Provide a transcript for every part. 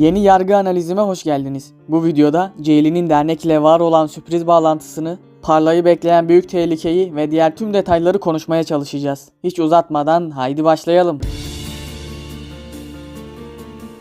Yeni yargı analizime hoş geldiniz. Bu videoda Ceylin'in dernekle var olan sürpriz bağlantısını, Parla'yı bekleyen büyük tehlikeyi ve diğer tüm detayları konuşmaya çalışacağız. Hiç uzatmadan haydi başlayalım.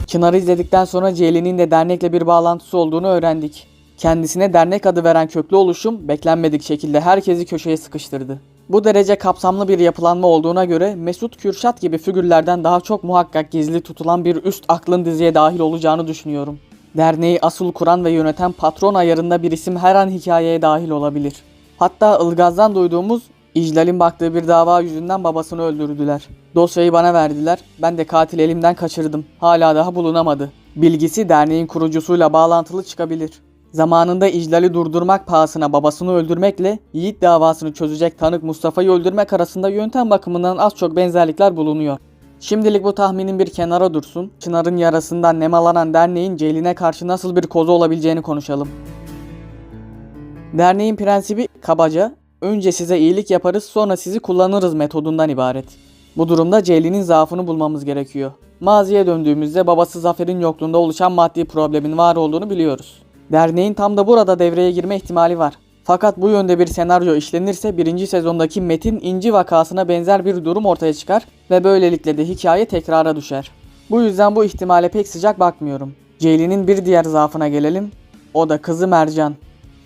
Çınar'ı izledikten sonra Ceylin'in de dernekle bir bağlantısı olduğunu öğrendik. Kendisine dernek adı veren köklü oluşum beklenmedik şekilde herkesi köşeye sıkıştırdı. Bu derece kapsamlı bir yapılanma olduğuna göre Mesut Kürşat gibi figürlerden daha çok muhakkak gizli tutulan bir üst aklın diziye dahil olacağını düşünüyorum. Derneği asıl kuran ve yöneten patron ayarında bir isim her an hikayeye dahil olabilir. Hatta Ilgaz'dan duyduğumuz İclal'in baktığı bir dava yüzünden babasını öldürdüler. Dosyayı bana verdiler. Ben de katil elimden kaçırdım. Hala daha bulunamadı. Bilgisi derneğin kurucusuyla bağlantılı çıkabilir. Zamanında İclal'i durdurmak pahasına babasını öldürmekle Yiğit davasını çözecek tanık Mustafa'yı öldürmek arasında yöntem bakımından az çok benzerlikler bulunuyor. Şimdilik bu tahminin bir kenara dursun. Çınar'ın yarasından nemalanan derneğin Ceylin'e karşı nasıl bir kozu olabileceğini konuşalım. Derneğin prensibi kabaca önce size iyilik yaparız sonra sizi kullanırız metodundan ibaret. Bu durumda Ceylin'in zaafını bulmamız gerekiyor. Maziye döndüğümüzde babası Zafer'in yokluğunda oluşan maddi problemin var olduğunu biliyoruz. Derneğin tam da burada devreye girme ihtimali var. Fakat bu yönde bir senaryo işlenirse birinci sezondaki Metin İnci vakasına benzer bir durum ortaya çıkar ve böylelikle de hikaye tekrara düşer. Bu yüzden bu ihtimale pek sıcak bakmıyorum. Ceylin'in bir diğer zaafına gelelim. O da kızı Mercan.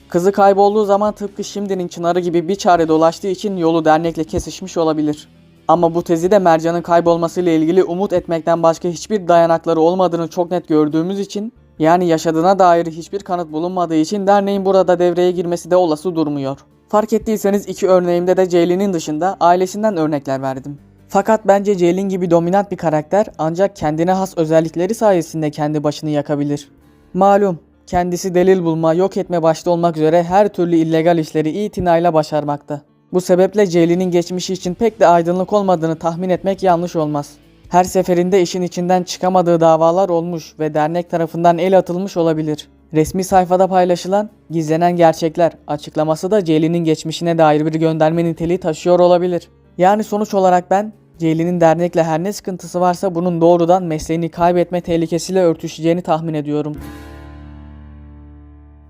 Kızı kaybolduğu zaman tıpkı şimdinin Çınarı gibi bir çare dolaştığı için yolu dernekle kesişmiş olabilir. Ama bu tezi de Mercan'ın kaybolmasıyla ilgili umut etmekten başka hiçbir dayanakları olmadığını çok net gördüğümüz için yani yaşadığına dair hiçbir kanıt bulunmadığı için derneğin burada devreye girmesi de olası durmuyor. Fark ettiyseniz iki örneğimde de Ceylin'in dışında ailesinden örnekler verdim. Fakat bence Ceylin gibi dominant bir karakter ancak kendine has özellikleri sayesinde kendi başını yakabilir. Malum kendisi delil bulma, yok etme başta olmak üzere her türlü illegal işleri itinayla başarmakta. Bu sebeple Ceylin'in geçmişi için pek de aydınlık olmadığını tahmin etmek yanlış olmaz. Her seferinde işin içinden çıkamadığı davalar olmuş ve dernek tarafından el atılmış olabilir. Resmi sayfada paylaşılan gizlenen gerçekler açıklaması da Ceylin'in geçmişine dair bir gönderme niteliği taşıyor olabilir. Yani sonuç olarak ben Ceylin'in dernekle her ne sıkıntısı varsa bunun doğrudan mesleğini kaybetme tehlikesiyle örtüşeceğini tahmin ediyorum.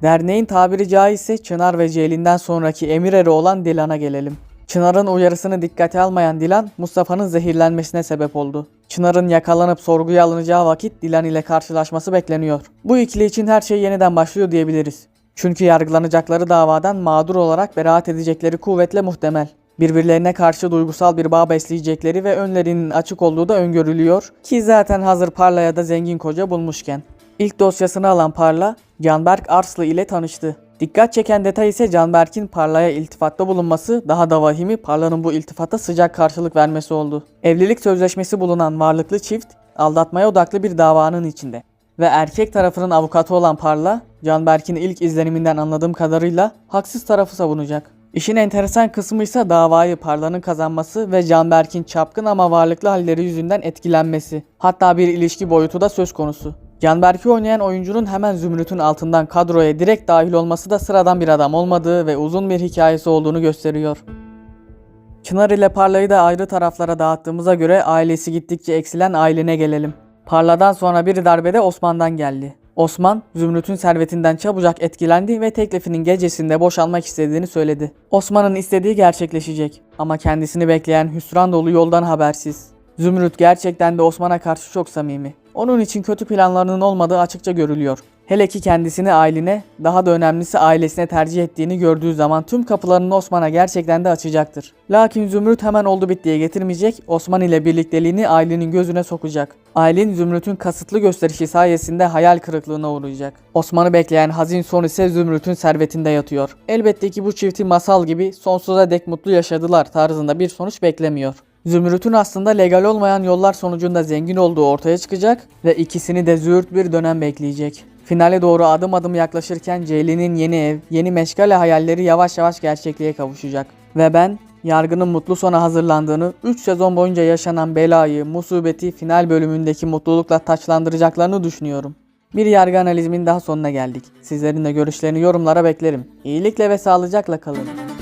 Derneğin tabiri caizse Çınar ve Ceylin'den sonraki emir eri olan Dilan'a gelelim. Çınar'ın uyarısını dikkate almayan Dilan, Mustafa'nın zehirlenmesine sebep oldu. Çınar'ın yakalanıp sorguya alınacağı vakit Dilan ile karşılaşması bekleniyor. Bu ikili için her şey yeniden başlıyor diyebiliriz. Çünkü yargılanacakları davadan mağdur olarak beraat edecekleri kuvvetle muhtemel. Birbirlerine karşı duygusal bir bağ besleyecekleri ve önlerinin açık olduğu da öngörülüyor ki zaten hazır Parla'ya da zengin koca bulmuşken. İlk dosyasını alan Parla, Canberk Arslı ile tanıştı. Dikkat çeken detay ise Canberk'in Parla'ya iltifatta bulunması, daha da vahimi Parla'nın bu iltifata sıcak karşılık vermesi oldu. Evlilik sözleşmesi bulunan varlıklı çift, aldatmaya odaklı bir davanın içinde. Ve erkek tarafının avukatı olan Parla, Canberk'in ilk izleniminden anladığım kadarıyla haksız tarafı savunacak. İşin enteresan kısmı ise davayı Parla'nın kazanması ve Canberk'in çapkın ama varlıklı halleri yüzünden etkilenmesi. Hatta bir ilişki boyutu da söz konusu. Canberk'i oynayan oyuncunun hemen Zümrüt'ün altından kadroya direkt dahil olması da sıradan bir adam olmadığı ve uzun bir hikayesi olduğunu gösteriyor. Çınar ile Parla'yı da ayrı taraflara dağıttığımıza göre ailesi gittikçe eksilen ailene gelelim. Parla'dan sonra bir darbede Osman'dan geldi. Osman, Zümrüt'ün servetinden çabucak etkilendi ve teklifinin gecesinde boşanmak istediğini söyledi. Osman'ın istediği gerçekleşecek ama kendisini bekleyen hüsran dolu yoldan habersiz. Zümrüt gerçekten de Osman'a karşı çok samimi. Onun için kötü planlarının olmadığı açıkça görülüyor. Hele ki kendisini ailene, daha da önemlisi ailesine tercih ettiğini gördüğü zaman tüm kapılarını Osman'a gerçekten de açacaktır. Lakin Zümrüt hemen oldu bittiye getirmeyecek, Osman ile birlikteliğini ailenin gözüne sokacak. Ailen Zümrüt'ün kasıtlı gösterişi sayesinde hayal kırıklığına uğrayacak. Osman'ı bekleyen hazin son ise Zümrüt'ün servetinde yatıyor. Elbette ki bu çifti masal gibi sonsuza dek mutlu yaşadılar tarzında bir sonuç beklemiyor. Zümrüt'ün aslında legal olmayan yollar sonucunda zengin olduğu ortaya çıkacak ve ikisini de züğürt bir dönem bekleyecek. Finale doğru adım adım yaklaşırken Ceylin'in yeni ev, yeni meşgale hayalleri yavaş yavaş gerçekliğe kavuşacak. Ve ben yargının mutlu sona hazırlandığını, 3 sezon boyunca yaşanan belayı, musibeti final bölümündeki mutlulukla taçlandıracaklarını düşünüyorum. Bir yargı analizimin daha sonuna geldik. Sizlerin de görüşlerini yorumlara beklerim. İyilikle ve sağlıcakla kalın.